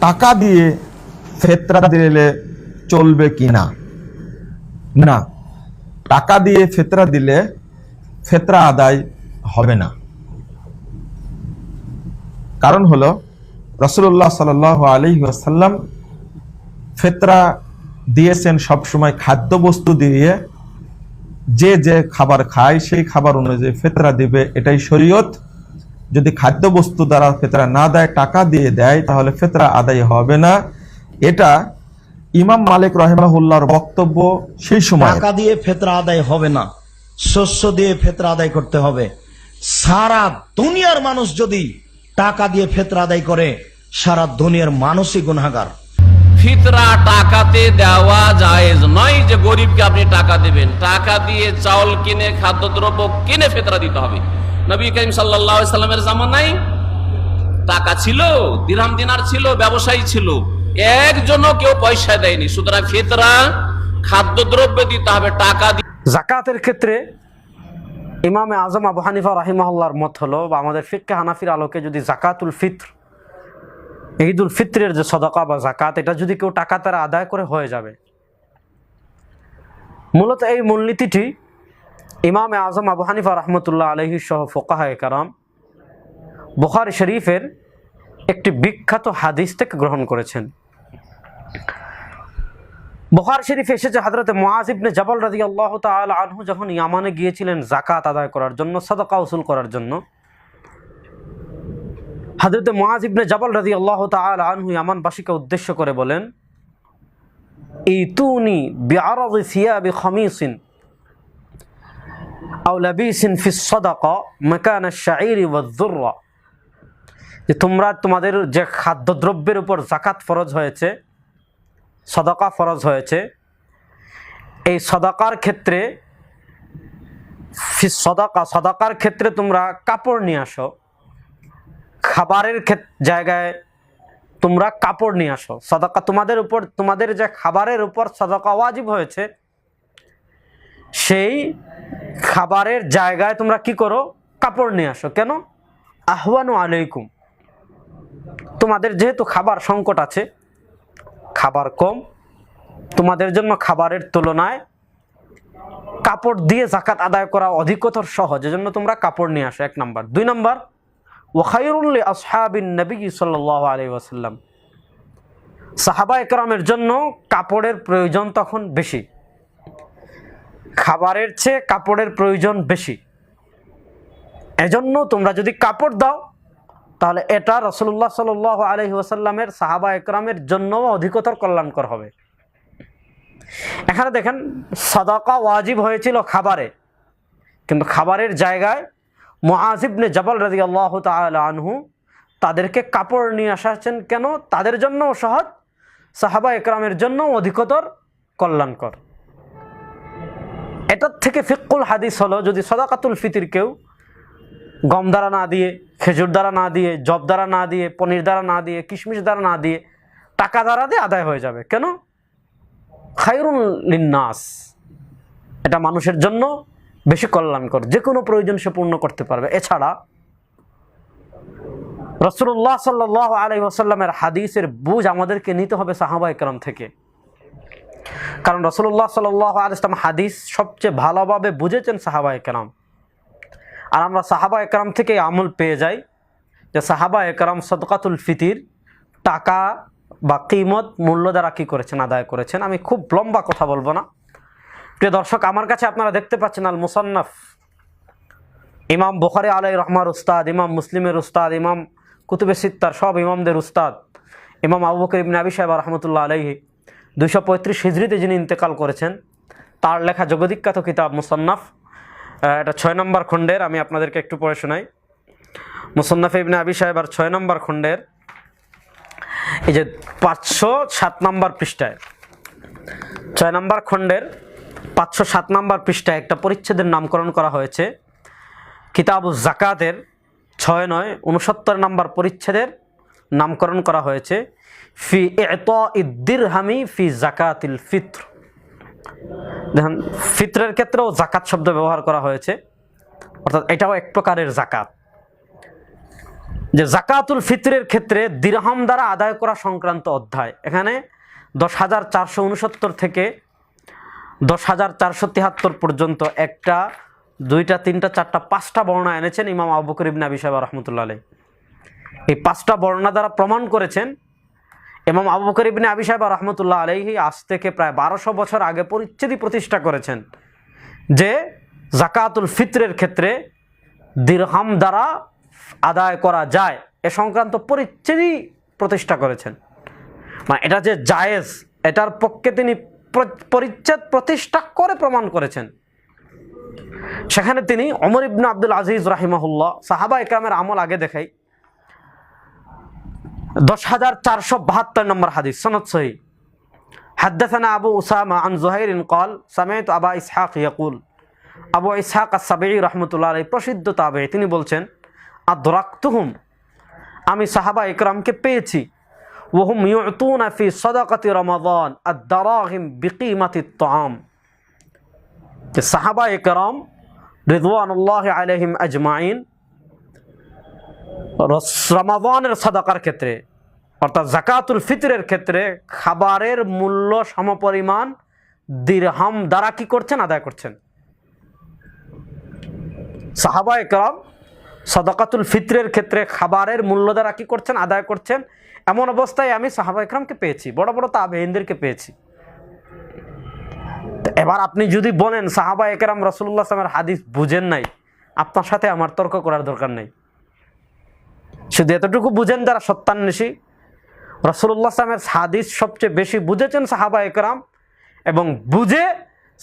টাকা দিয়ে ফেতরা দিলে চলবে কি না? না, টাকা দিয়ে ফেতরা দিলে ফেতরা আদায় হবে না। কারণ হলো রসুল্লাহ সাল আলি আসাল্লাম ফেতরা দিয়েছেন সবসময় খাদ্যবস্তু দিয়ে। যে যে খাবার খায়, সেই খাবার অনুযায়ী ফেতরা দিবে, এটাই শরীয়ত। যদি খাদ্যবস্তু দ্বারা ফেতরা না দেয় টাকা দিয়ে দেয় তাহলে ফেতরা আদায় হবে না। এটা ইমাম মালিক রহেমাহুল্লাহর বক্তব্য সেই সময়। টাকা দিয়ে ফেতরা আদায় হবে না শস্য দিয়ে ফেতরা আদায় করতে হবে। সারা দুনিয়ার মানুষ যদি টাকা দিয়ে ফেতরা আদায় করে সারা দুনিয়ার মানুষই গুনাগার ফিতরা টাকাতে দেওয়া জায়েজ নয় যে গরিবকে আপনি টাকা দেবেন। টাকা দিয়ে চাউল কিনে খাদ্যদ্রব্য কিনে ফেতরা দিতে হবে। নবী করিম সাল্লামের জামানায় টাকা ছিল দিরহাম দিনার ছিল, ব্যবসায়ী ছিল। একজনও কেউ পয়সা দেয়নি। সুতরাং ফিতরা, খাদ্যদ্রব্য দিতে হবে, টাকা জাকাতের ক্ষেত্রে ইমামে আজম আবু হানিফা রাহিমাহুল্লার মত হলো বা আমাদের ফিক্কে হানাফির আলোকে যদি জাকাতুল ফিত্র, ঈদুল ফিত্রের যে সদকা বা জাকাত, এটা যদি কেউ টাকা তারা আদায় করে, হয়ে যাবে। মূলত এই মূলনীতিটি ইমামে আজম আবু হানিফা রহমতুল্লাহ আলহি সহ ফোকাহায় কারাম বুখারি শরীফের একটি বিখ্যাত হাদিস থেকে গ্রহণ করেছেন। বুখার শরীফ এসেছে হাজরতে মুআজ ইবনে জাবাল রাজি আল্লাহ তাআলা আনহু যখন ইয়ামানে গিয়েছিলেন জাকাত আদায় করার জন্য, সাদাকা উসুল করার জন্য হাজরতে মুআজ ইবনে জাবাল রাজি আল্লাহ তাআলা আনহু ইয়ামানবাসীকে উদ্দেশ্য করে বলেন, ইতুনি বিআরাদি সিয়াবি খামিসিন। ওয়ায-যুররা যে তোমরা তোমাদের যে খাদ্যদ্রব্যের উপর জাকাত ফরজ হয়েছে, সদকা ফরজ হয়েছে, এই সদাকার ক্ষেত্রে সদাকা, সদাকার ক্ষেত্রে তোমরা কাপড় নিয়ে আসো। খাবারের জায়গায় তোমরা কাপড় নিয়ে আসো। সদাকা তোমাদের উপর, তোমাদের যে খাবারের উপর সদাকা ওয়াজিব হয়েছে সেই খাবারের জায়গায় তোমরা কি করো? কাপড় নিয়ে আসো। কেন? আহ্বানু আলাইকুম। তোমাদের যেহেতু খাবার সংকট আছে, খাবার কম, তোমাদের জন্য খাবারের তুলনায় কাপড় দিয়ে জাকাত আদায় করা অধিকতর সহজ, এজন্য তোমরা কাপড় নিয়ে আসো। এক নাম্বার। দুই নাম্বার ওয়াখাইরুল্লি আসহাবিন নবী সাল্লাহ আলী ওয়াসাল্লাম। সাহাবা একরামের জন্য কাপড়ের প্রয়োজন তখন বেশি। খাবারের চেয়ে কাপড়ের প্রয়োজন বেশি। এজন্য তোমরা যদি কাপড় দাও, তাহলে এটা রসুল্লাহ সাল আলহি সাহাবা একরামের জন্যও অধিকতর কল্যাণকর হবে। এখানে দেখেন, সাদাকা ওয়াজিব হয়েছিল খাবারে। কিন্তু খাবারের জায়গায় মহাজিবনে জবাল রাজি আল্লাহ আনহু তাদেরকে কাপড় নিয়ে আসাছেন কেন? তাদের জন্যও সহজ, সাহাবা একরামের জন্য অধিকতর কল্যাণকর। এটার থেকে ফিকুল হাদিস হলো, যদি সদাকাতুল ফিতির কেউ গম দ্বারা না দিয়ে, খেজুর দ্বারা না দিয়ে, জব দ্বারা না দিয়ে, পনির দ্বারা না দিয়ে, কিশমিশ দ্বারা না দিয়ে, টাকা দ্বারা দিয়ে আদায় হয়ে যাবে। কেন? খায়রুল লিন্নাস। এটা মানুষের জন্য বেশি কল্যাণকর। যে কোনো প্রয়োজন সে পূর্ণ করতে পারবে। এছাড়া রসুল্লাহ সাল্লাহ আলহি আসাল্লামের হাদিসের বুঝ আমাদেরকে নিতে হবে সাহাবা একরাম থেকে। কারণ রসুল্লাহ সাল্লাহ আলাইসলাম হাদিস সবচেয়ে ভালোভাবে বুঝেছেন সাহাবা একরাম আর আমরা সাহাবা একরাম থেকে আমল পেয়ে যাই যে সাহাবা একরাম সদকাতুল ফিতির টাকা বা কিমত মূল্য দ্বারা কী করেছেন, আদায় করেছেন? আমি খুব লম্বা কথা বলব না। প্রিয় দর্শক, আমার কাছে আপনারা দেখতে পাচ্ছেন আল মুসান্নাফ। ইমাম বুখারি আলাই রহমার উস্তাদ, ইমাম মুসলিমের উস্তাদ, ইমাম কুতুবে সিত্তার সব ইমামদের উস্তাদ। ইমাম আবু বকর ইবনে আবি সাহেব রহমতুল্লাহ আলাইহি। দুইশো পঁয়ত্রিশ হিজড়িতে যিনি ইন্তেকাল করেছেন, তার লেখা জগদিখ্যাত কিতাব মুসান্নাফ এটা ছয় নম্বর খণ্ডের, আমি আপনাদেরকে একটু পড়ে শোনাই। মুসন্নাফ ইবনে আবি সাহেব আর ছয় নম্বর খণ্ডের, এই যে পাঁচশো সাত নম্বর পৃষ্ঠায়, ছয় নম্বর খণ্ডের পাঁচশো সাত নম্বর পৃষ্ঠায় একটা পরিচ্ছেদের নামকরণ করা হয়েছে। কিতাবু জাকাতের ছয় নয় উনসত্তর নম্বর পরিচ্ছেদের নামকরণ করা হয়েছে। ফি এত ইদ্দির হামি ফি জাকাতিল ফিত্র। দেখেন, ফিত্রের ক্ষেত্রেও জাকাত শব্দ ব্যবহার করা হয়েছে। অর্থাৎ এটাও এক প্রকারের জাকাত যে জাকাতুল ফিত্রের ক্ষেত্রে দিরহাম দ্বারা আদায় করা সংক্রান্ত অধ্যায়। এখানে দশ হাজার চারশো উনসত্তর থেকে দশ হাজার চারশো তিয়াত্তর পর্যন্ত একটা, দুইটা, তিনটা, চারটা, পাঁচটা বর্ণনা এনেছেন ইমাম আবু বকর ইবনে সাহেব রহমতুল্লাহ আলাই এই পাঁচটা বর্ণনা দ্বারা প্রমাণ করেছেন ইমাম আবু বকর ইবনে আবি সাহেব রহমতুল্লাহ আলাইহি আজ থেকে প্রায় বারোশো বছর আগে পরিচ্ছেদই প্রতিষ্ঠা করেছেন যে জাকাতুল ফিতরের ক্ষেত্রে দিরহাম দ্বারা আদায় করা যায় এ সংক্রান্ত পরিচ্ছেদই প্রতিষ্ঠা করেছেন। মানে এটা যে জায়েজ, এটার পক্ষে তিনি পরিচ্ছেদ প্রতিষ্ঠা করে প্রমাণ করেছেন। সেখানে তিনি অমর ইবনে আব্দুল আজিজ রাহিমাহুল্লাহ সাহাবা ইকরামের আমল আগে দেখাই। দশ হাজার চারশো বাহাত্তর নম্বর হাদিস সনদ সহি حدثنا أبو أسامة عن زهير قال سمعت أبا إسحاق يقول আবু ইসহাক সাবেই রহমতুল্লাহ আলাই প্রসিদ্ধ তাবে তিনি বলছেন আদরাক্তুহুম আমি সাহাবা ইকরামকে পেয়েছি ওহুম ইউতুনা ফি সদাকাতি রমাদান আদ-দারাহিম বিকিমাতি তাম যে সাহাবা ইকরাম রিদওয়ানুল্লাহ আলাইহিম আজমাইন রমাদানের সদাকার ক্ষেত্রে, অর্থাৎ জাকাতুল ফিতরের ক্ষেত্রে খাবারের মূল্য সমপরিমাণ দিরহাম দ্বারা কি করছেন, আদায় করছেন? সাহাবা একরাম সদাকাতুল ফিতরের ক্ষেত্রে খাবারের মূল্য দ্বারা কি করছেন, আদায় করছেন? এমন অবস্থায় আমি সাহাবা একরামকে পেয়েছি, বড় বড় তাবেহিনদেরকে পেয়েছি। এবার আপনি যদি বলেন, সাহাবা একরাম রসুল্লাহ হাদিস বুঝেন নাই, আপনার সাথে আমার তর্ক করার দরকার নেই। শুধু এতটুকু বুঝেন যারা সত্যান্বেষী রসুল্লাহ আসলামের হাদিস সবচেয়ে বেশি বুঝেছেন সাহাবা একরাম এবং বুঝে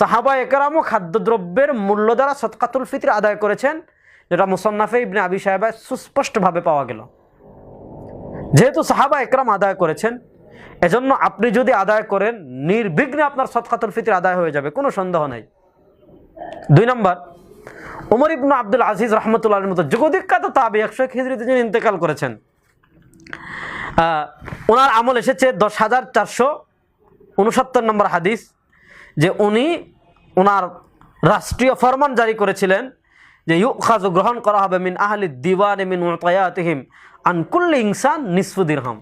সাহাবা একরামও খাদ্যদ্রব্যের মূল্য দ্বারা সৎকাতুল ফিতর আদায় করেছেন, যেটা মুসন্নাফে ইবনে আবি সাহেবায় সুস্পষ্টভাবে পাওয়া গেল। যেহেতু সাহাবা একরাম আদায় করেছেন, এজন্য আপনি যদি আদায় করেন, নির্বিঘ্নে আপনার সৎকাতুল ফিতির আদায় হয়ে যাবে, কোনো সন্দেহ নাই। দুই নম্বর উমর ইবনু আব্দুল আজিজ রহমতুল্লাহর মতো যুগদিখ্যাত তাবি একশো খিজরিতে যিনি ইন্তেকাল করেছেন ওনার আমল এসেছে দশ হাজার চারশো উনসত্তর নম্বর হাদিস, যে উনি ওনার রাষ্ট্রীয় ফরমান জারি করেছিলেন যে ইউ খাজু গ্রহণ করা হবে মিন আহলি দিওয়ান মিন উতায়াতিহিম আনকুল্লি ইনসান নিসফু দিরহাম।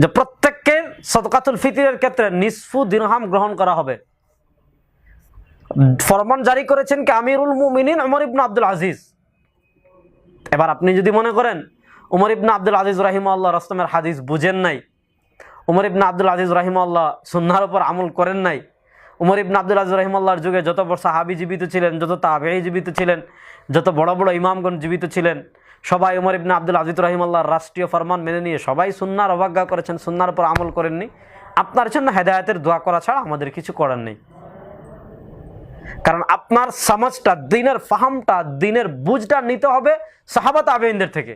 যে প্রত্যেককে সদকাতুল ফিতরের ক্ষেত্রে নিসফু দিরহাম গ্রহণ করা হবে। ফরমান জারি করেছেন কি? আমিরুল মুমিনিন উমর ইবনু আব্দুল আজিজ। এবার আপনি যদি মনে করেন, উমর ইবনা আব্দুল আজিজ রাহিমাল্লাহ রস্তমের হাদিস বুঝেন নাই, উমর ইবনা আব্দুল আজিজ রাহিমাল্লাহ সুন্নার উপর আমল করেন নাই, উমর ইবনা আব্দুল আজিজ রহিমাল্লাহর যুগে যত বড় সাহাবি জীবিত ছিলেন, যত তাবেই জীবিত ছিলেন, যত বড় বড় ইমামগণ জীবিত ছিলেন, সবাই উমর ইবনা আব্দুল আজিজ রহিমাল্লাহর রাষ্ট্রীয় ফরমান মেনে নিয়ে সবাই সুন্নার অবজ্ঞা করেছেন সুন্নার উপর আমল করেননি। আপনার জন্য হেদায়তের দোয়া করা ছাড়া আমাদের কিছু করার নেই। কারণ আপনার সমাজটা, দিনের ফাহামটা, দিনের বুঝটা নিতে হবে সাহাবাত আবেইনদের থেকে।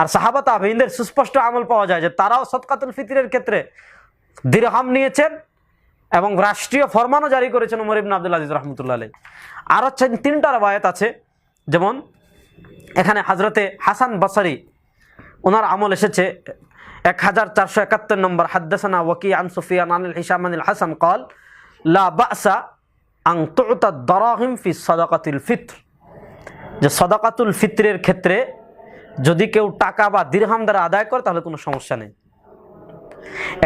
আর সাহাবাত আবেইনদের সুস্পষ্ট আমল পাওয়া যায় যে তারাও সৎকাতুল ফিতরের ক্ষেত্রে দিরহাম নিয়েছেন এবং রাষ্ট্রীয় ফরমানও জারি করেছেন উমর ইবন আব্দুল আজিজ রহমতুল্লাহ আলাই আরও তিনটা রবায়ত আছে, যেমন এখানে হাজরতে হাসান বাসারি, ওনার আমল এসেছে এক হাজার চারশো একাত্তর নম্বর, হাদ্দাসানা ওয়াকি আন সুফিয়ান আনিল হিসাম আনিল হাসান, কল লা বাসা আং তুতা দরাহিম ফি সদাকাতুল ফিত্র। যে সদাকাতুল ফিত্রের ক্ষেত্রে যদি কেউ টাকা বা দিরহাম দ্বারা আদায় করে, তাহলে কোনো সমস্যা নেই।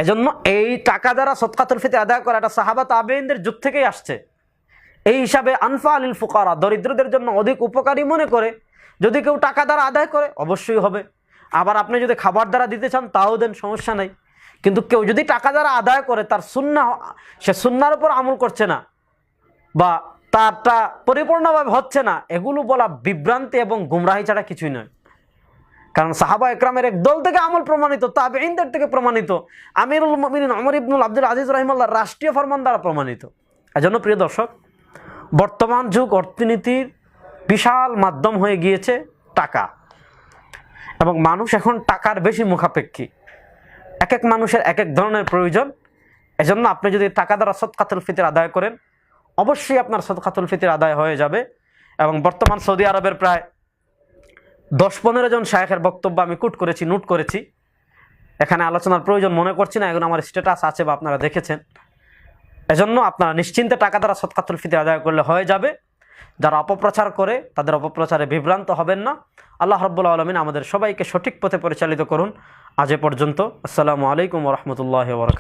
এজন্য এই টাকা দ্বারা সদকাতুল ফিত্র আদায় করা এটা সাহাবা তাবেইনদের যুগ থেকেই আসছে। এই হিসাবে আনফা আলিল ফুকারা, দরিদ্রদের জন্য অধিক উপকারী মনে করে, যদি কেউ টাকা দ্বারা আদায় করে, অবশ্যই হবে। আবার আপনি যদি খাবার দ্বারা দিতে চান, তাও দেন, সমস্যা নেই। কিন্তু কেউ যদি টাকা দ্বারা আদায় করে, তার সুন্না সে সুন্নার উপর আমল করছে না বা তারটা পরিপূর্ণভাবে হচ্ছে না, এগুলো বলা বিভ্রান্তি এবং গুমরাহি ছাড়া কিছুই নয়। কারণ সাহাবা একরামের এক দল থেকে আমল প্রমাণিত তাবে ইনদের থেকে প্রমাণিত, আমিরুল মমিন অমর ইবনুল আব্দুল আজিজ রহিমাল্লাহ রাষ্ট্রীয় ফরমান দ্বারা প্রমাণিত। এজন্য প্রিয় দর্শক, বর্তমান যুগ অর্থনীতির বিশাল মাধ্যম হয়ে গিয়েছে টাকা। এবং মানুষ এখন টাকার বেশি মুখাপেক্ষী। এক এক মানুষের এক এক ধরনের প্রয়োজন। এজন্য আপনি যদি টাকা দ্বারা সৎকাতুল ফিতর আদায় করেন অবশ্যই আপনার সদকাতুল ফিতর আদায় হয়ে যাবে এবং বর্তমান সৌদি আরবের প্রায় দশ পনেরো জন শায়েখের বক্তব্য আমি কুট করেছি, নোট করেছি। এখানে আলোচনার প্রয়োজন মনে করছি না এখন আমার স্ট্যাটাস আছে বা আপনারা দেখেছেন। এজন্য আপনারা নিশ্চিন্তে টাকা দ্বারা সৎকাতুল ফিতর আদায় করলে হয়ে যাবে। যারা অপপ্রচার করে, তাদের অপপ্রচারে বিভ্রান্ত হবেন না। আল্লাহ রব্বুল আলমিন আমাদের সবাইকে সঠিক পথে পরিচালিত করুন। আজ এ পর্যন্ত, আসসালামু আলাইকুম রহমতুল্লাহ বরকাত